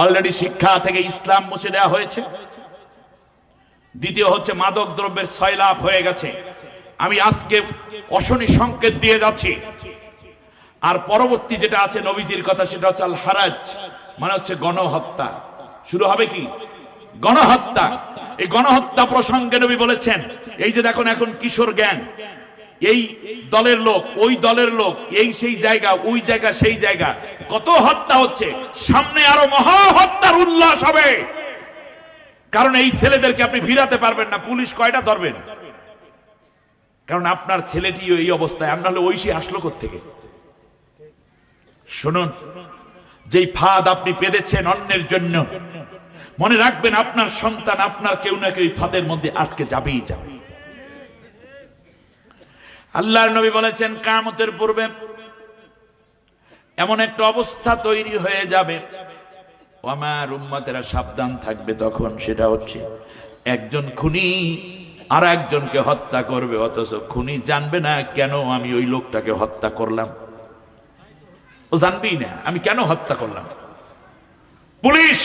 Already শিক্ষা থেকে ইসলাম মুছে দেওয়া হয়েছে। দ্বিতীয় হচ্ছে মাদক দ্রব্যের সয়লাভ হয়ে গেছে। আমি আজকে অশনি সংকেত দিয়ে যাচ্ছি। আর পরবর্তী যেটা আছে নবীজির কথা সেটা হচ্ছে হারাজ মানে হচ্ছে গণহত্যা। শুরু হবে কি? গণহত্যা। এই গণহত্যা প্রসঙ্গে নবী বলেছেন, এই যে দেখুন এখন কিশোর গ্যাং এই দলের লোক, ওই দলের লোক, এই সেই জায়গা, ওই জায়গা, সেই জায়গা। কত হত্যা হচ্ছে। সামনে আরও মহা হত্যার উল্লাস হবে। কারণ এই ছেলেদেরকে আপনি ফিরাতে পারবেন না, পুলিশ কয়টা ধরবেন? কারণ আপনার ছেলেটিও এই অবস্থায়, আমরা হলে ঐশী আসলো থেকে শুনুন, যেই ফাঁদ আপনি পেতেছেন অন্যের জন্য, মনে রাখবেন আপনার সন্তান আপনার কেউ না কেউ ফাঁদের মধ্যে আটকে যাবেই যাবে। আল্লাহর নবী বলেছেন কামতের পূর্বে এমন একটা অবস্থা তৈরি হয়ে যাবে। আমার উম্মতেরা সাবধান থাকবে তখন, সেটা হচ্ছে একজন খুনি আর একজনকে হত্যা করবে, অথচ খুনি জানবে না কেন আমি ওই লোকটাকে হত্যা করলাম। ও জানবেই না, আমি কেন হত্যা করলাম? পুলিশ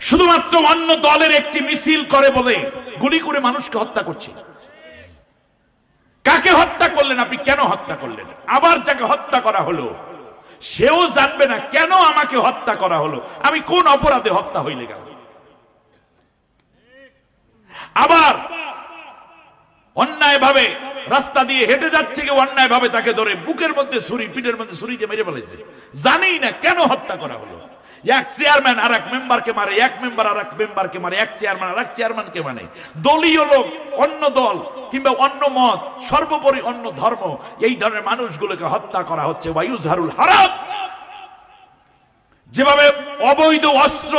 শুধুমাত্র অন্য দলের একটি মিছিল করে বলে গুলি করে মানুষকে হত্যা করছে। কাকে হত্যা করলেন আপনি? কেন হত্যা করলেন? আবার যাকে হত্যা করা হলো, সেও জানবে না কেন আমাকে হত্যা করা হলো। আমি কোন অপরাধে হত্যা হইলে গেল আবার অন্যায় ভাবে রাস্তা দিয়ে হেঁটে যাচ্ছে কেউ অন্যায় ভাবে তাকে ধরে বুকের মধ্যে ছুরি, পিঠের মধ্যে ছুরি দিয়ে মেরে ফেলেছে। জানেই না কেন হত্যা করা হলো। এক চেয়ারম্যান আর এক মেম্বারকে মারে, এক মেম্বার আর এক মেম্বারকে মারে, এক চেয়ারম্যান আর এক চেয়ারম্যানকে মানে। দলীয় লোক, অন্য দল কিংবা অন্য মত, সর্বোপরি অন্য ধর্ম, এই ধরনের মানুষগুলোকে হত্যা করা হচ্ছে। ওয়ায়ুজহারুল হারাজ যেভাবে অবৈধ অস্ত্র,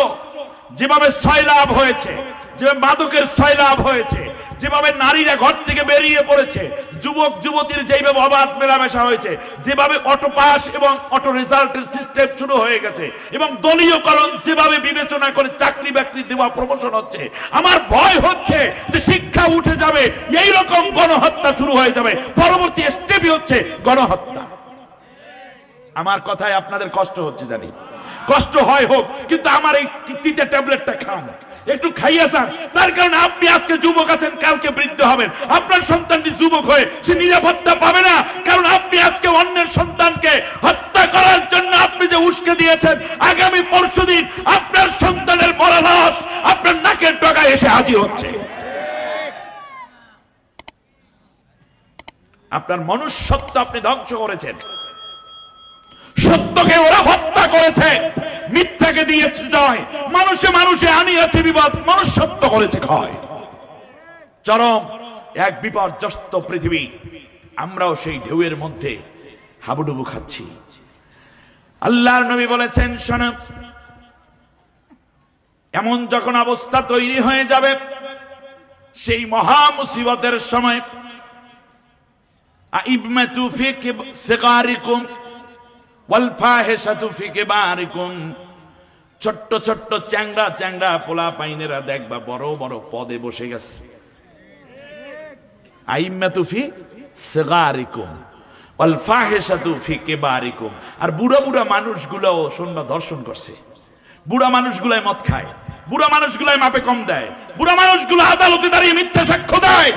যেভাবে সয়লাভ হয়েছে, যেভাবে মাদকের সয়লাভ হয়েছে যেভাবে নারীরা ঘর থেকে বেরিয়ে পড়েছে, যুবক, যুবতীর যেভাবে অবাধ মেলামেশা হয়েছে, যেভাবে অটো পাস এবং অটো রেজাল্টের সিস্টেম শুরু হয়ে গেছে, এবং দলীয়করণ যেভাবে বিবেচনা করে চাকরি বাকরি দেওয়া প্রমোশন হচ্ছে, আমার ভয় হচ্ছে যে শিক্ষা উঠে যাবে এই রকম গণহত্যা শুরু হয়ে যাবে, পরবর্তী স্টেপই হচ্ছে গণহত্যা। আমার কথায় আপনাদের কষ্ট হচ্ছে জানি, কষ্ট হয় হোক, কিন্তু আমার এই তিতে ট্যাবলেটটা খান। একটু খাইয়া যান। তার কারণে আপনি আজকে যুবক আছেন, কালকে বৃদ্ধ হবেন। আপনার সন্তানটি যুবক হয়ে সে নিরাপত্তা পাবে না। কারণ আপনি আজকে অন্যের সন্তানকে হত্যা করার জন্য আপনি যে উস্কে দিয়েছেন, আগামী পরশুদিন আপনার সন্তানের পরালাস আপনার নাকের ডগায় এসে হাজির হচ্ছে। আপনার মনুষ্যত্ব আপনি ধ্বংস করেছেন। সত্যকে ওরা হত্যা করেছে। মিথ্যাকে দিয়েছে জয় মানুষে মানুষে আনিয়েছে বিপদ, মানুষ সত্য করেছে ক্ষয়। চরম এক বিপর্যস্ত পৃথিবী, আমরাও সেই ঢেউয়ের মধ্যে হাবুডুবু খাচ্ছি। আল্লাহর নবী বলেছেন, শোন, এমন যখন অবস্থা তৈরি হয়ে যাবে, সেই মহা মুসিবতের সময় আইবমাতু ফি সিগারিকুম ছোট্ট ছোট্ট চ্যাংড়া চ্যাংড়া পোলা পাইনেরা দেখবা বড় বড় পদে বসে গেছে। বুড়া বুড়া মানুষগুলো শুনবা দর্শন করছে। মদ খায়। বুড়া মানুষগুলাই মাপে কম দেয়। বুড়া মানুষগুলো আদালতে দাঁড়িয়ে মিথ্যা সাক্ষ্য দেয়।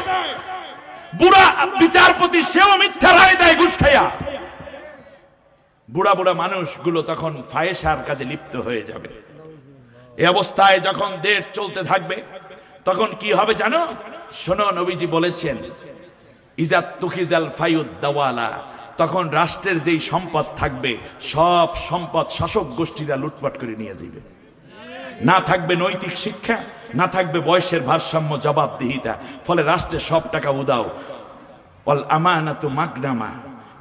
বুড়া বিচারপতি সেও মিথ্যা রায় দেয় ঘুষ খাইয়া। বুড়া বুড়া মানুষগুলো তখন ফায়েসার কাজে লিপ্ত হয়ে যাবে। এ অবস্থায় যখন দেশ চলতে থাকবে, তখন কি হবে জানো? শোনো, নবীজি বলেছেন, ইজাত তুখিজাল ফায়ুদ দাওয়ালা তখন রাষ্ট্রের যেই সম্পদ থাকবে, সব সম্পদ শাসক গোষ্ঠীরা লুটপাট করে নিয়ে যাবে না থাকবে নৈতিক শিক্ষা, না থাকবে বয়সের ভারসাম্য জবাবদিহিতা, ফলে রাষ্ট্রের সব টাকা উদাও অল আমানাতু মাগনামা।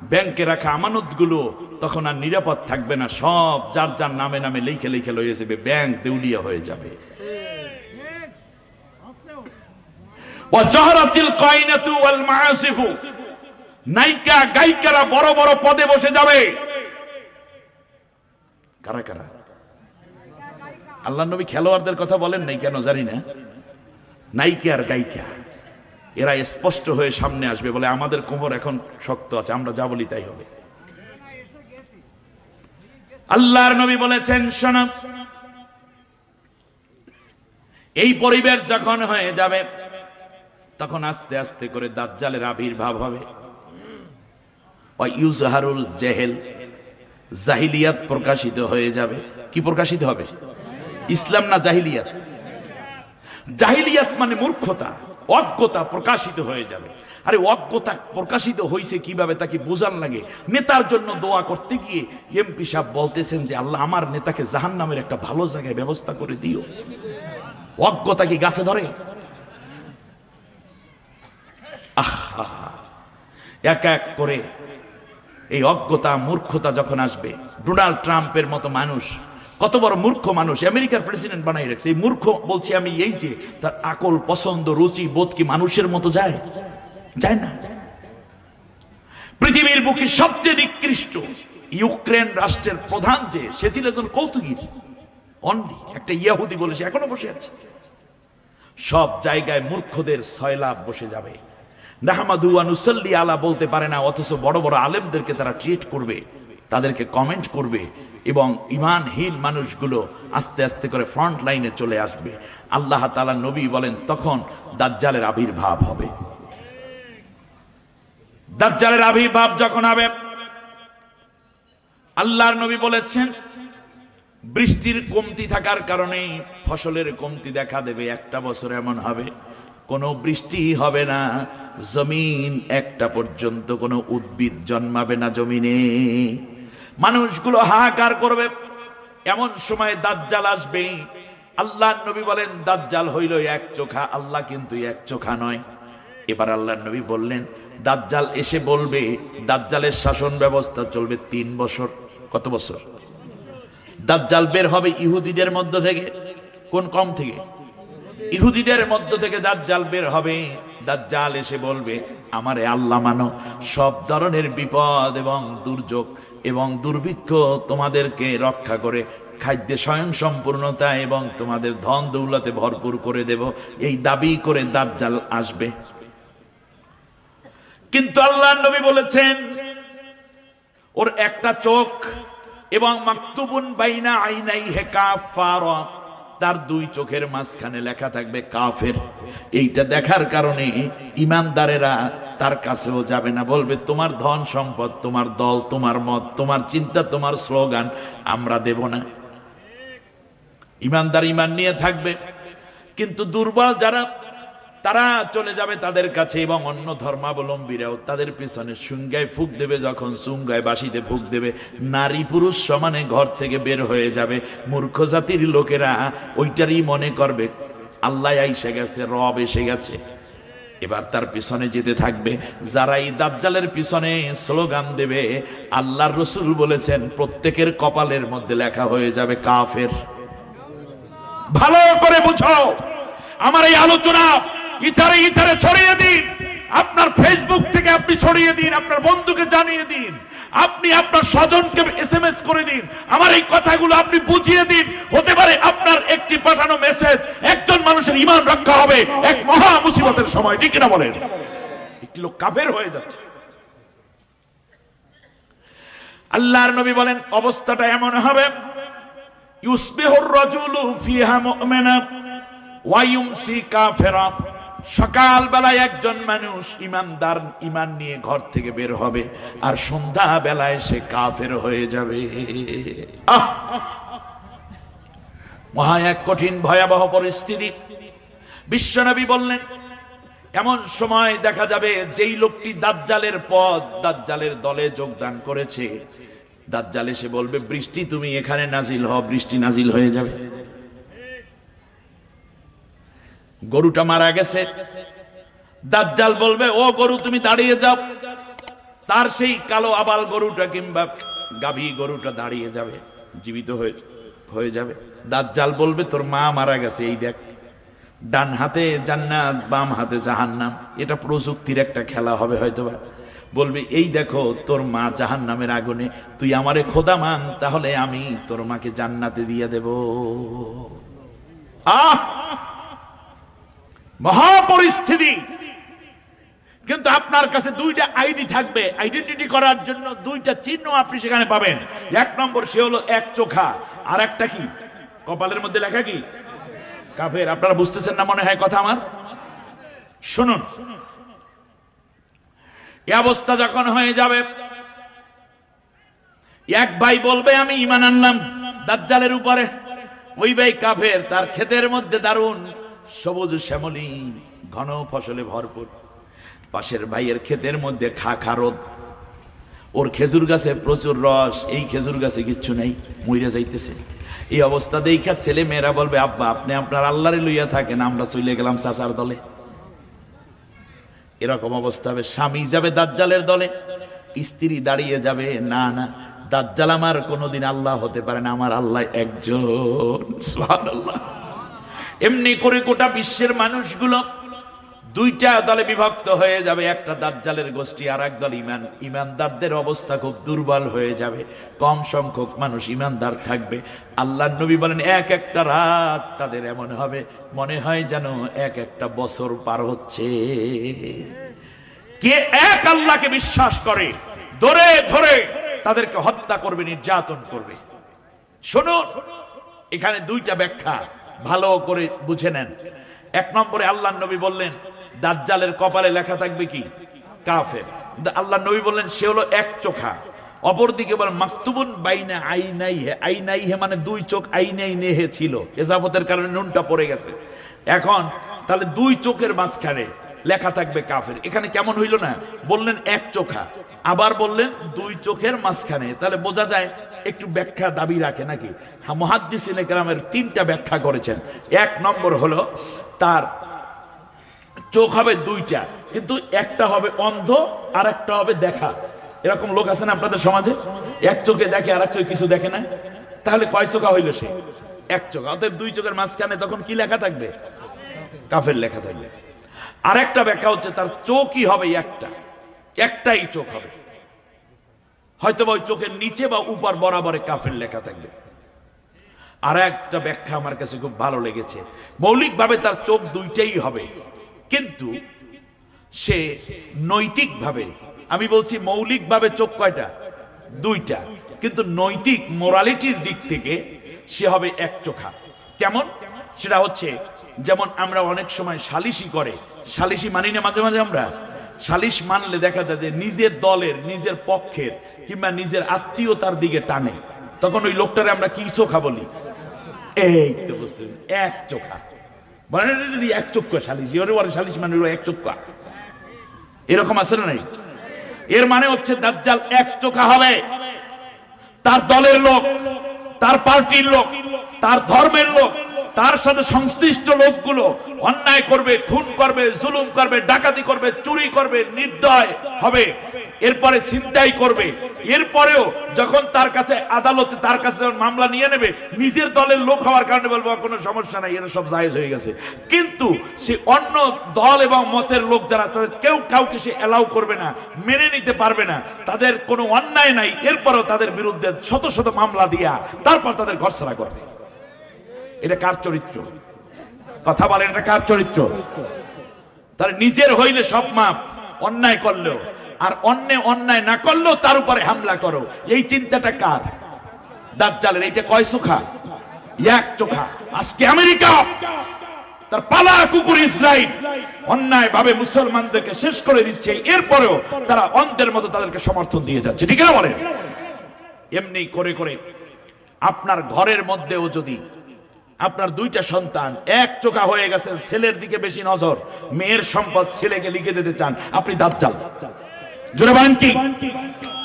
ব্যাংকে রাখা আমানতগুলো, তখন আর নিরাপদ থাকবে না। সব যার যার নামে নামে লিখে লিখে লয়ে যাবে, ব্যাংক দেউলিয়া হয়ে যাবে। নায়িকা, গায়িকারা বড় বড় পদে বসে যাবে। কারা কারা? আল্লাহ নবী খেলোয়াড়দের কথা বলেন নাই কেন জানি না। নায়িকা আর গায়িকা। এরা স্পষ্ট হয়ে সামনে আসবে বলে আমাদের কোমর এখন শক্ত আছে, আমরা যা বলি তাই হবে। আল্লাহর নবী বলেছেন, শোনা। এই পরিবেশ যখন হয়ে যাবে, তখন আস্তে আস্তে করে দাজ্জালের আবির্ভাব হবে। ইউজহারুল জেহেল, জাহিলিয়াত প্রকাশিত হয়ে যাবে। কি প্রকাশিত হবে? ইসলাম না জাহিলিয়াত? জাহিলিয়াত মানে মূর্খতা। অজ্ঞতা প্রকাশিত হয়ে যাবে। আরে অজ্ঞতা প্রকাশিত হয়েছে কীভাবে তাকে বোঝান লাগে? নেতার জন্য দোয়া করতে গিয়ে এমপি সাহেব বলতেছেন যে, আল্লাহ, আমার নেতাকে জাহান নামের একটা ভালো জায়গায় ব্যবস্থা করে দিও। অজ্ঞতা কি গাছে ধরে? আহা! এক এক করে এই অজ্ঞতা, মূর্খতা যখন আসবে, ডোনাল্ড ট্রাম্পের মতো মানুষ কত বড় মূর্খ মানুষ, আমেরিকার প্রেসিডেন্ট বানাই রাখছে। এই মূর্খ বলছি আমি এই যে তার আকল, পছন্দ, রুচি, বোধ কি মানুষের মতো যায়? যায় না। পৃথিবীর বুকে সবচেয়ে নিকৃষ্ট ইউক্রেন রাষ্ট্রের প্রধান যে, সে ছিল একজন কৌতুকীর। অনলি একটা ইয়াহুদি বলে সে এখনও বসে আছে। সব জায়গায় মূর্খদের সয়লাভ বসে যাবে। নাহমাদু আনুসল্লি আলা বলতে পারে না, অথচ বড় বড় আলেমদেরকে তারা ট্রিট করবে। তাদেরকে কমেন্ট করবে এবং ইমানহীন মানুষগুলো আস্তে আস্তে করে ফ্রন্ট লাইনে চলে আসবে। আল্লাহ তালা নবী বলেন, তখন দাজ্জালের আবির্ভাব হবে। দাজ্জালের আবির্ভাব যখন হবে, আল্লাহর নবী বলেছেন, বৃষ্টির কমতি থাকার কারণে ফসলের কমতি দেখা দেবে। একটা বছর এমন হবে, কোনো বৃষ্টি হবে না। জমিন একটা পর্যন্ত কোনো উদ্ভিদ জন্মাবে না জমিনে। মানুষগুলো হাহাকার করবে। এমন সময় দাজ্জাল আসবে। আল্লাহ নবী বলেন, দাজ্জাল হইল এক চোখা, আল্লাহ কিন্তু এক চোখা নয়। এবার আল্লাহ নবী বললেন, দাজ্জাল এসে বলবে, দাজ্জালের শাসন ব্যবস্থা চলবে তিন বছর। কত বছর? দাজ্জাল বের হবে ইহুদিদের মধ্য থেকে। কোন কম থেকে? ইহুদিদের মধ্য থেকে দাজ্জাল বের হবে। দাজ্জাল এসে বলবে, আমারে আল্লাহ মানো, সব ধরনের বিপদ এবং দুর্যোগ এবং দুর্ভিক্ষ তোমাদেরকে রক্ষা করে, খাদ্যে স্বয়ং সম্পূর্ণতা এবং তোমাদের ধন দৌলতে ভরপুর করে দেব। এই দাবি করে দাজ্জাল আসবে। কিন্তু আল্লাহ নবী বলেছেন, ওর একটা চোখ এবং মাকতুবুন বাইনা আইনাই হেকা কাফার তার দুই চোখের মাঝখানে লেখা থাকবে কাফের। এইটা দেখার কারণে ইমানদারেরা তার কাছেও যাবে না, বলবে, তোমার ধন সম্পদ, তোমার দল, তোমার মত, তোমার চিন্তা, তোমার স্লোগান, আমরা দেব না। ইমানদার ইমান নিয়ে থাকবে। কিন্তু দুর্বল যারা তারা চলে যাবে তাদের কাছে এবং অন্য ধর্মাবলম্বীরাও তাদের পিছনে সুঙ্গায় ফুক দেবে, যখন সুঙ্গায় বাসিতে ফুক দেবে, নারী পুরুষ সমানে ঘর থেকে বের হয়ে যাবে। মূর্খ জাতির লোকেরা ওইটারই মনে করবে, আল্লাহ এসে গেছে, রব এসে গেছে। এবার তার পিছনে যেতে থাকবে যারা এই দাজ্জালের পিছনে স্লোগান দেবে, আল্লাহর রসুল বলেছেন, প্রত্যেকের কপালের মধ্যে লেখা হয়ে যাবে, কাফের। ভালো করে বুঝো, আমার এই আলোচনা ইথারে ইথারে ছড়িয়ে দিন। আপনার ফেসবুক থেকে আপনি ছড়িয়ে দিন, আপনার বন্ধুকে জানিয়ে দিন। আপনি আপনার স্বজনকে এসএমএস করে দিন। আমার এই কথাগুলো আপনি বুঝিয়ে দিন। হতে পারে আপনার একটি পাঠানো মেসেজ একজন মানুষের ইমান রক্ষা হবে এক মহা মুসিবতের সময়, ঠিক কিনা বলেন? একটি লোক কাফের হয়ে যাচ্ছে। আল্লাহর নবী বলেন, অবস্থাটা এমন হবে, ইউসবিহুর রাজুলু ফিহা মুমিনা ওয়া ইউমসি কাফিরা। সকাল বেলায় একজন মানুষ ইমানদার ইমান নিয়ে ঘর থেকে বের হবে, আর সন্ধ্যা বেলায় সে কাফের হয়ে যাবে! মহা এক কঠিন ভয়াবহ পরিস্থিতি। বিশ্বনবী বললেন, এমন সময় দেখা যাবে যেই লোকটি দাজ্জালের পদ দাজ্জালের দলে যোগদান করেছে। দাজ্জাল এসে বলবে, বৃষ্টি, তুমি এখানে নাজিল হও, বৃষ্টি নাজিল হয়ে যাবে। গরুটা মারা গেছে। দাজ্জাল বলবে, ও গরু, তুমি দাঁড়িয়ে যাও। তার সেই কালো আবাল গরুটা কিংবা গাভী গরুটা দাঁড়িয়ে যাবে, জীবিত হয়ে হয়ে যাবে। দাজ্জাল বলবে, তোর মা মারা গেছে, এই দেখ। ডান হাতে জান্নাত, বাম হাতে জাহান্নাম। এটা প্রযুক্তির একটা খেলা হবে হয়তোবা। বলবে, এই দেখো, তোর মা জাহান নামের আগুনে, তুই আমারে খোদা মান, তাহলে আমি তোর মাকে জান্নাতে দিয়ে দেব। আহ! মহাপরিস্থিতি। কিন্তু আপনার কাছে দুইটা আইডি থাকবে। আইডেন্টিটি করার জন্য দুইটা চিহ্ন আপনি সেখানে পাবেন। এক নম্বর, সে হলো এক চোখা। আর একটা কি? কপালের মধ্যে লেখা কি? কাফের। আপনারা বুঝতেছেন না মনে হয় কথা আমার? শুনুন। এ অবস্থা যখন হয়ে যাবে, এক ভাই বলবে, আমি ইমান আনলাম। দাজ্জালের উপরে। ওই ভাই কাফের। তার ক্ষেতের মধ্যে দারুণ সবুজ শ্যামলী, ঘন ফসলে ভরপুর। পাশের ভাইয়ের ক্ষেতের মধ্যে খা খা রোদ। ওর খেজুর গাছে প্রচুর রস, এই খেজুর গাছে কিচ্ছু নেই, মইরা যাইতেছে। এই অবস্থা দেখা ছেলে মেয়েরা বলবে, আব্বা, আপনি আপনার আল্লাহরে লইয়া থাকেন, আমরা চলে গেলাম চাচার দলে। এরকম অবস্থা হবে, স্বামী যাবে দাজ্জালের দলে, স্ত্রী দাঁড়িয়ে যাবে, না না, দাজ্জাল আমার কোনোদিন আল্লাহ হতে পারে না, আমার আল্লাহ একজন। সুবহানাল্লাহ। এমনি করে গোটা বিশ্বের মানুষগুলো দুইটা দলে বিভক্ত হয়ে যাবে, একটা দাজ্জালের গোষ্ঠী আর এক দল ইমান। ইমানদারদের অবস্থা খুব দুর্বল হয়ে যাবে। কম সংখ্যক মানুষ ইমানদার থাকবে। আল্লাহ নবী বলেন, এক একটা রাত তাদের এমন হবে, মনে হয় যেন এক একটা বছর পার হচ্ছে। কে এক আল্লাহকে বিশ্বাস করে, ধরে ধরে তাদেরকে হত্যা করবে, নির্যাতন করবে। শোনো এখানে দুইটা ব্যাখ্যা। ভালো করে বুঝে নেন। এক নম্বরে আল্লাহ নবী বললেন, দাজ্জালের কপালে লেখা থাকবে কি? কাফের। আল্লাহ নবী বললেন, সে হলো এক চোখা। অপরদিকে বলেন, মাকতুবুন বাইনা আইনাই হে আইনাই হে মানে দুই চোখ আইনাই নেহে ছিল। এজাফতের কারণে নুনটা পড়ে গেছে। এখন তাহলে দুই চোখের মাঝখানে লেখা থাকবে কাফের। এখানে কেমন হইল না? বললেন এক চোখা। আবার বললেন দুই চোখের মাঝখানে। তাহলে বোঝা যায় একটু ব্যাখ্যা দাবি রাখে নাকি? মহাদ্দিসিন গ্রামের তিনটা ব্যাখ্যা করেছেন। এক নম্বর হলো তার চোখ হবে দুইটা, কিন্তু একটা হবে অন্ধ আর একটা হবে দেখা। এরকম লোক আছে না আপনাদের সমাজে? এক চোখে দেখে আর এক চোখে কিছু দেখে না? তাহলে কয় চোখা হইল সে? এক চোখ। অতএব দুই চোখের মাঝখানে তখন কি লেখা থাকবে? কাফের লেখা থাকবে। আর একটা ব্যাখ্যা হচ্ছে, তার চোখই হবে একটা। একটাই চোখ হবে। হয়তো বা ওই চোখের নিচে বা উপর বরাবরে কাফের লেখা থাকবে। আর একটা ব্যাখ্যা আমার কাছে খুব ভালো লেগেছে। মৌলিকভাবে তার চোখ দুইটাই হবে, কিন্তু সে নৈতিকভাবে, আমি বলছি মৌলিকভাবে চোখ কয়টা? দুইটা। কিন্তু নৈতিক মোরালিটির দিক থেকে সে হবে এক চোখা। কেমন? সেটা হচ্ছে, যেমন আমরা অনেক সময় সালিশি করে সালিশি মানি না মাঝে মাঝে আমরা? সালিশ মানলে দেখা যায় যে নিজের দলের, নিজের পক্ষের কিংবা নিজের আত্মীয়তার দিকে টানে। তখন ওই লোকটারে আমরা কি চোখা বলি? এই তো বুঝতে এক চোখা। মানে এক চোখা সালিশ, ওরে ওরে সালিশ মানে এক চোখা। এরকম আছে না নাই? এর মানে হচ্ছে দাজ্জাল এক চোখা হবে। তার দলের লোক, তার পার্টির লোক, তার ধর্মের লোক তার সাথে সংশ্লিষ্ট লোকগুলো অন্যায় করবে, খুন করবে, জুলুম করবে, ডাকাতি করবে, চুরি করবে, নির্দয় হবে। এরপরে চিন্তাই করবে। এরপরেও যখন তার কাছে আদালতে, তার কাছে মামলা নিয়ে নেবে, নিজের দলের লোক হওয়ার কারণে বলব কোনো সমস্যা নাই, এরা সব জায়েজ হয়ে গেছে। কিন্তু সে অন্য দল এবং মতের লোক যারা তাদের কেউ কাউকে সে এলাউ করবে না, মেনে নিতে পারবে না। তাদের কোনো অন্যায় নাই। এরপরেও তাদের বিরুদ্ধে শত শত মামলা দিয়া, তারপর তাদের ঘরছাড়া করবে। এটা কার চরিত্র? কথা বলেন, এটা কার চরিত্র? তার নিজের হইলে সব মাপ, অন্যায় করলেও। আর অন্য অন্যায় না করলেও তার উপরে হামলা করো। এই চিন্তাটা কার? দাজ্জালের, এইটা কয় চোখা? এক চোখা। আজকে আমেরিকা, তার পালা কুকুর ইসরায়েল অন্যায় ভাবে মুসলমানদেরকে শেষ করে দিচ্ছে। এরপরেও তারা অন্তের মতো তাদেরকে সমর্থন দিয়ে যাচ্ছে। ঠিক না বলেন? এমনি করে করে, আপনার ঘরের মধ্যেও যদি আপনার দুইটা সন্তান, এক চোখা হয়ে গেছেন, ছেলের দিকে বেশি নজর। মেয়ের সম্পদ ছেলেকে লিখে দিতে চান, আপনি জোরে বলেন কি?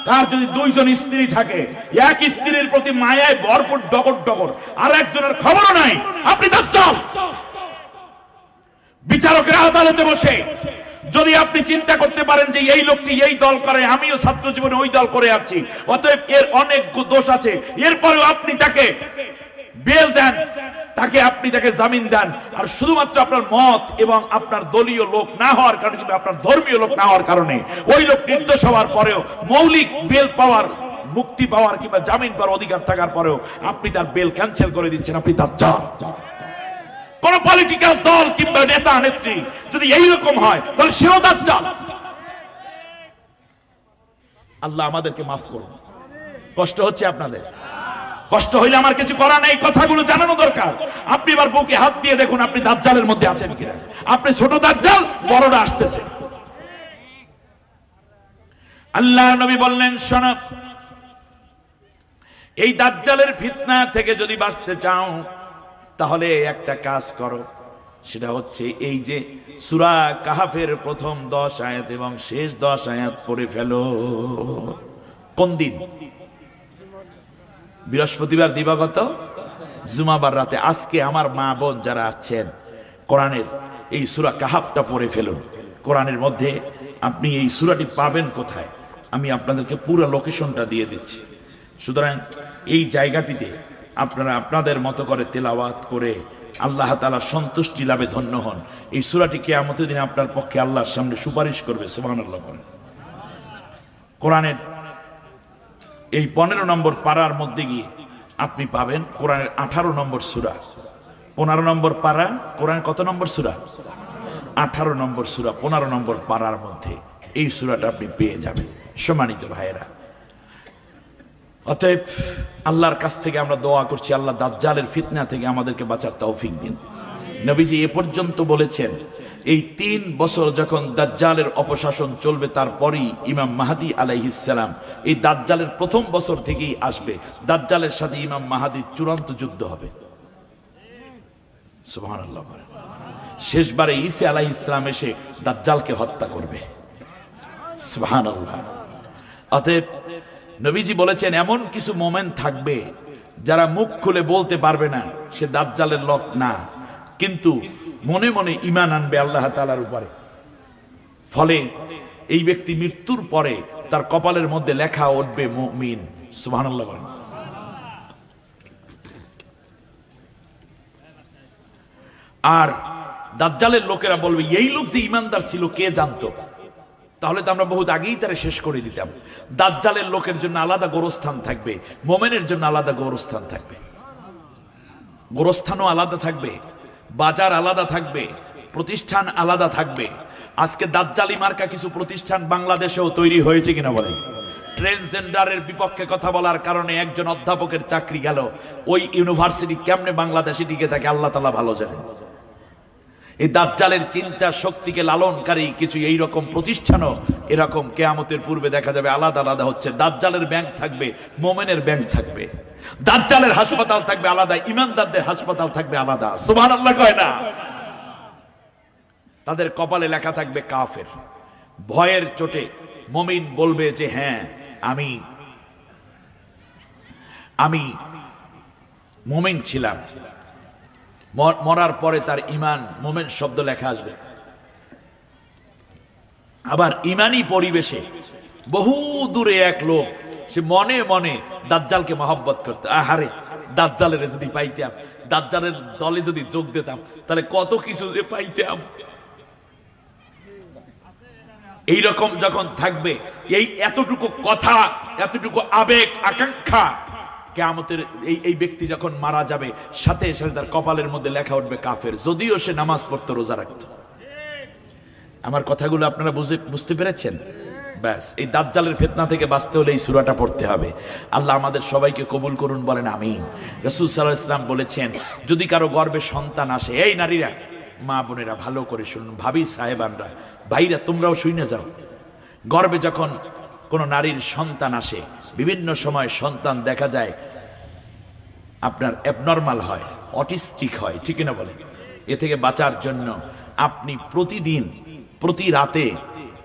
তার যদি দুইজন স্ত্রী থাকে, এক স্ত্রীর প্রতি মায়ায় ভরপুর ডগর ডগর আর একজনের খবর নাই, আপনি দাজ্জাল। বিচারকের আদালতে বসে, যদি আপনি চিন্তা করতে পারেন যে এই লোকটি এই দল করে, আমিও ছাত্র জীবনে ওই দল করে আছি, অতএব এর অনেক দোষ আছে, এরপরেও আপনি তাকে বেল দেন, তাকে আপনি তাকে জামিন দেন। আর শুধুমাত্র আপনার মত এবং আপনার দলীয় লোক না হওয়ার কারণে কিংবা আপনার ধর্মীয় লোক না হওয়ার কারণে, ওই লোক নির্দোষ হওয়ার পরেও, মৌলিক বেল পাওয়ার, মুক্তি পাওয়ার কিংবা জামিন পাওয়ার অধিকার থাকার পরেও আপনি তার বেল ক্যান্সেল করে দিচ্ছেন, আপনি তার চান কোন পলিটিক্যাল দল কিংবা নেতা, নেত্রী যদি এইরকম হয়, তাহলে সেও তার চান আল্লাহ আমাদেরকে মাফ করুন। কষ্ট হচ্ছে আপনাদের। কষ্ট হইলে আমার কিছু করা নেই, কথাগুলো জানানো দরকার। আপনি এবার বুকে হাত দিয়ে দেখুন, আপনি দাজ্জালের মধ্যে আছেন কিনা। আপনি ছোট দাজ্জাল, বড়রা আসতেছে। আল্লাহ নবী বললেন, শোনো, এই দাজ্জালের ফিতনা থেকে যদি বাঁচতে চাও, তাহলে একটা কাজ করো। সেটা হচ্ছে এই যে সুরা কাহাফের প্রথম দশ আয়াত এবং শেষ দশ আয়াত পড়ে ফেলো। কোন দিন? বৃহস্পতিবার দিবাগত জুমাবার রাতে। আজকে আমার মা বোন যারা আছেন, কোরআনের এই সুরা কাহাবটা পড়ে ফেলুন। কোরআনের মধ্যে আপনি এই সুরাটি পাবেন কোথায়? আমি আপনাদেরকে পুরো লোকেশনটা দিয়ে দিচ্ছি। সুতরাং এই জায়গাটিতে আপনারা আপনাদের মতো করে তেলাওয়াত করে আল্লাহ তালা সন্তুষ্টি লাভে ধন্য হন। এই সুরাটি কেয়ামতের দিনে আপনার পক্ষে আল্লাহর সামনে সুপারিশ করবে সুবাহ আল্লাহ কোরআনের এই পনেরো নম্বর পাড়ার মধ্যে গিয়ে আপনি পাবেন কোরআনের আঠারো নম্বর সুরা। পনেরো নম্বর পাড়া, কোরআন কত নম্বর সুরা? আঠারো নম্বর সুরা, পনেরো নম্বর পাড়ার মধ্যে এই সুরাটা আপনি পেয়ে যাবেন। সম্মানিত ভাইয়েরা, অতএব আল্লাহর কাছ থেকে আমরা দোয়া করছি, আল্লাহ দাজ্জালের ফিতনা থেকে আমাদেরকে বাঁচার তৌফিক দিন। নবীজি এ পর্যন্ত বলেছেন, এই তিন বছর যখন দাজ্জালের অপশাসন চলবে, তারপরেই ইমাম মাহাদি আলাইহিসসালাম এই দাজ্জালের প্রথম বছর থেকেই আসবে। দাজ্জালের সাথে ইমাম মাহাদির চূড়ান্ত যুদ্ধ হবে। শেষবারে ঈসা আলাইহিস সালাম এসে দাজ্জালকে হত্যা করবে। অতএব নবীজি বলেছেন, এমন কিছু মোমেন্ট থাকবে যারা মুখ খুলে বলতে পারবে না, সে দাজ্জালের লোক না। কিন্তু মনে মনে ইমান আনবে আল্লাহ তালার উপরে। ফলে এই ব্যক্তি মৃত্যুর পরে তার কপালের মধ্যে লেখা উঠবে মুমিন। বলেন। আর দাজ্জালের লোকেরা বলবে, এই লোক যে ইমানদার ছিল, কে জানতো? তাহলে তো আমরা বহুত আগেই তারা শেষ করে দিতাম। দাজ্জালের লোকের জন্য আলাদা গোরস্থান থাকবে, মোমেনের জন্য আলাদা গোরস্থান থাকবে। গোরস্থানও আলাদা থাকবে বাজার আলাদা থাকবে, প্রতিষ্ঠান আলাদা থাকবে। আজকে দাজ্জালি মার্কা কিছু প্রতিষ্ঠান বাংলাদেশেও তৈরি হয়েছে কিনা বলে। ট্রেনজেন্ডারের বিপক্ষে কথা বলার কারণে একজন অধ্যাপকের চাকরি গেল। ওই ইউনিভার্সিটি কেমনে বাংলাদেশে টিকে থাকে আল্লাহ তালা ভালো জানেন। এই দাজ্জালের চিন্তা শক্তিকে লালনকারী কিছু এই রকম প্রতিষ্ঠানও এরকম কেয়ামতের পূর্বে দেখা যাবে আলাদা আলাদা হচ্ছে। দাজ্জালের ব্যাংক থাকবে, মোমেনের ব্যাংক থাকবে। দাজ্জালের হাসপাতাল থাকবে আলাদা, ইমানদারদের হাসপাতাল থাকবে আলাদা। সুবহান আল্লাহ কয় না? তাদের কপালে লেখা থাকবে কাফের। ভয়ের চোটে মমিন বলবে যে হ্যাঁ আমি আমি মোমেন ছিলাম। মরার পরে তার ইমান, মোমেন শব্দ লেখা আসবে। আবার ইমানি পরিবেশে বহু দূরে এক লোক সে মনে মনে দাজ্জালকে মহব্বত করতে। আহারে, দাজ্জালের যদি পাইতাম, দাজ্জালের দলে যদি যোগ দিতাম, তাহলে কত কিছু যে পাইতাম। এই রকম যখন থাকবে, এই এতটুকু কথা, এতটুকু আবেগ, আকাঙ্ক্ষা, কেয়ামতের এই এই ব্যক্তি যখন মারা যাবে, সাথে সাথে তার কপালের মধ্যে লেখা উঠবে কাফের। যদিও সে নামাজ পড়তো, রোজা রাখতো। আমার কথাগুলো আপনারা বুঝে, বুঝতে পেরেছেন? ব্যাস, এই দাজ্জালের ফেতনা থেকে বাঁচতে হলে এই সুরাটা পড়তে হবে। আল্লাহ আমাদের সবাইকে কবুল করুন, বলেন আমিন। রসুল সাল্লাহ ইসলাম বলেছেন, যদি কারও গর্বে সন্তান আসে, এই নারীরা, মা বোনেরা ভালো করে শুনুন, ভাবি সাহেবানরা, ভাইরা তোমরাও শুনে যাও। গর্বে যখন কোনো নারীর সন্তান আসে, বিভিন্ন সময় সন্তান দেখা যায়, আপনার অ্যাবনর্মাল হয় অটিস্টিক হয়, ঠিক না বলে এ থেকে বাঁচার জন্য আপনি প্রতিদিন, প্রতি রাতে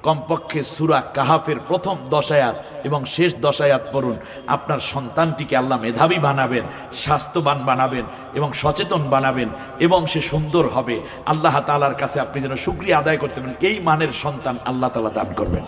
কমপক্ষে সুরা কাহাফের প্রথম দশায়াত এবং শেষ দশায়াত পড়ুন। আপনার সন্তানটিকে আল্লাহ মেধাবী বানাবেন, স্বাস্থ্যবান বানাবেন এবং সচেতন বানাবেন এবং সে সুন্দর হবে। আল্লাহ তালার কাছে আপনি যেন সুক্রিয়া আদায় করতে পারেন। এই মানের সন্তান আল্লাহ তালা দান করবেন।